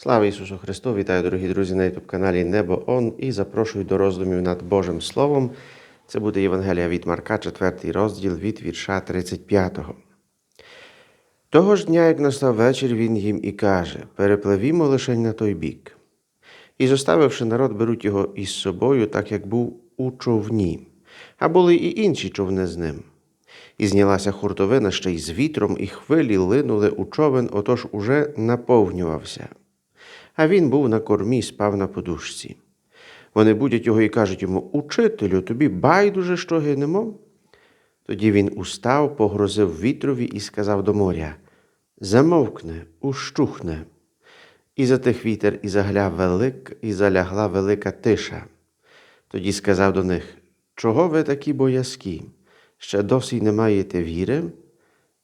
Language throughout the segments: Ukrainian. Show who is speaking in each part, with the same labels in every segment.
Speaker 1: Слава Ісусу Христу! Вітаю, дорогі друзі, на youtube каналі Небо Он і запрошую до роздумів над Божим Словом. Це буде Євангелія від Марка, 4 розділ від вірша 35. Того ж дня, як настав вечір, він їм і каже: Перепливімо лише на той бік. І зоставивши народ, беруть його із собою, так як був у човні, а були і інші човни з ним. І знялася хуртовина ще й з вітром, і хвилі линули у човен, отож уже наповнювався. А він був на кормі, спав на подушці. Вони будять його і кажуть йому: Учителю, тобі байдуже, що гинемо? Тоді він устав, погрозив вітрові і сказав до моря: Замовкне, ущухне. І затих вітер, і загля велик, і залягла велика тиша. Тоді сказав до них: Чого ви такі боязкі? Ще досі не маєте віри?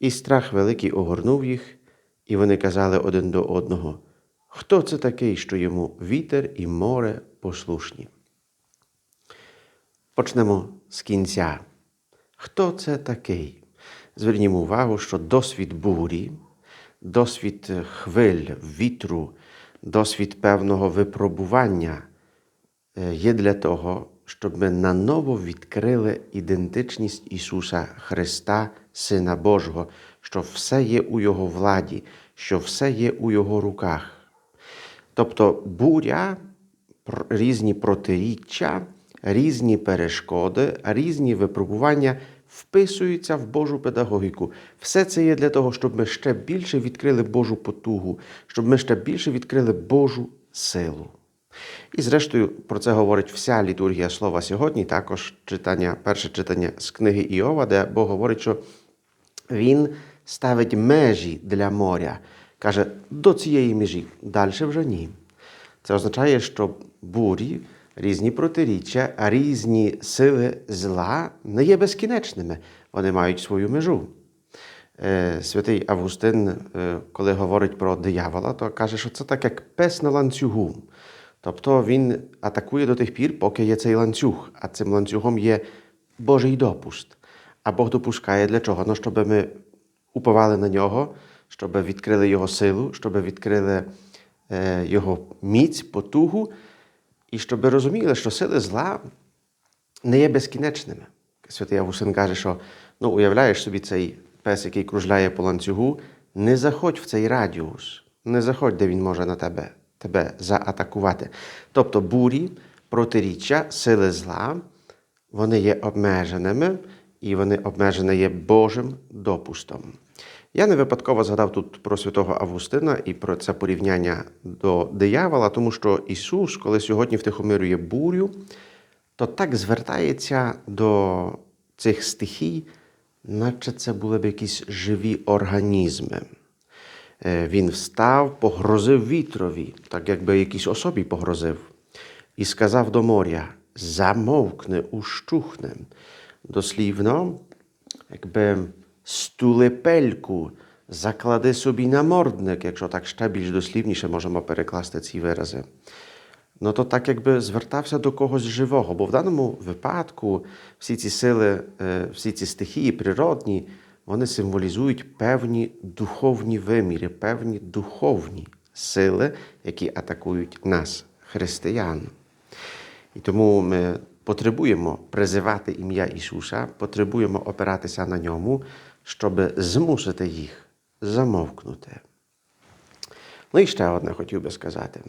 Speaker 1: І страх великий огорнув їх, і вони казали один до одного: Хто це такий, що йому вітер і море послушні? Почнемо з кінця. Хто це такий? Звернімо увагу, що досвід бурі, досвід хвиль, вітру, досвід певного випробування е, є для того, щоб ми наново відкрили ідентичність Ісуса Христа, Сина Божого, що все є у Його владі, що все є у Його руках. Тобто буря, різні протиріччя, різні перешкоди, різні випробування вписуються в Божу педагогіку. Все це є для того, щоб ми ще більше відкрили Божу потугу, щоб ми ще більше відкрили Божу силу. І зрештою про це говорить вся літургія слова сьогодні, також читання, перше читання з книги Іова, де Бог говорить, що він ставить межі для моря. Каже, до цієї межі, далі вже ні. Це означає, що бурі, різні протиріччя, різні сили зла не є безкінечними. Вони мають свою межу. Е, Святий Августин, е, коли говорить про диявола, то каже, що це так, як пес на ланцюгу. Тобто він атакує до тих пір, поки є цей ланцюг, а цим ланцюгом є Божий допуст. А Бог допускає для чого? Ну, щоб ми уповали на нього, щоб відкрили його силу, щоб відкрили е, його міць, потугу, і щоб розуміли, що сили зла не є безкінечними. Святий Августин каже, що ну, уявляєш собі цей пес, який кружляє по ланцюгу, не заходь в цей радіус, не заходь, де він може на тебе, тебе заатакувати. Тобто бурі, протиріччя, сили зла, вони є обмеженими, і вони обмежені є Божим допустом. Я не випадково згадав тут про святого Августина і про це порівняння до диявола, тому що Ісус, коли сьогодні втихомирює бурю, то так звертається до цих стихій, наче це були б якісь живі організми. Е, Він встав, погрозив вітрові, так якби якійсь особі погрозив, і сказав до моря: замовкне, ущухне. Дослівно, якби стулепельку заклади собі на мордник, якщо так ще більш дослівніше можемо перекласти ці вирази. Ну то так якби звертався до когось живого, бо в даному випадку всі ці сили, е, всі ці стихії природні, вони символізують певні духовні виміри, певні духовні сили, які атакують нас, християн. І тому ми потребуємо призивати ім'я Ісуса, потребуємо опиратися на ньому, щоб змусити їх замовкнути. Ну і ще одне хотів би сказати.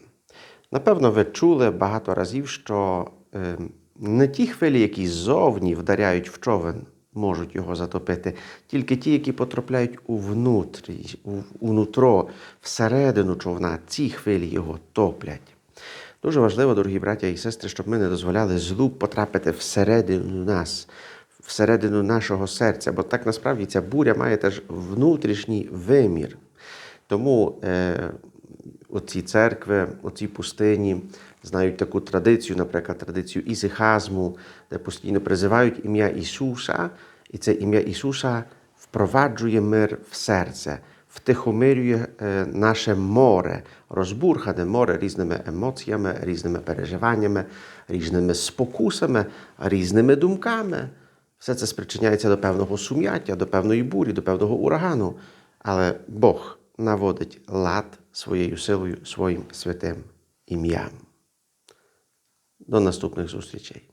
Speaker 1: Напевно, ви чули багато разів, що е, не ті хвилі, які ззовні вдаряють в човен, можуть його затопити, тільки ті, які потрапляють у внутрі, у, у нутро, всередину човна, ці хвилі його топлять. Дуже важливо, дорогі браття і сестри, щоб ми не дозволяли злу потрапити всередину нас, всередину нашого серця, бо так насправді ця буря має теж внутрішній вимір. Тому е, оці церкви, оці пустині знають таку традицію, наприклад, традицію ісихазму, де постійно призивають ім'я Ісуса, і це ім'я Ісуса впроваджує мир в серце, втихомирює е, наше море, розбурхане море різними емоціями, різними переживаннями, різними спокусами, різними думками. Все це спричиняється до певного сум'яття, до певної бурі, до певного урагану. Але Бог наводить лад, своєю силою, своїм святим ім'ям. До наступних зустрічей.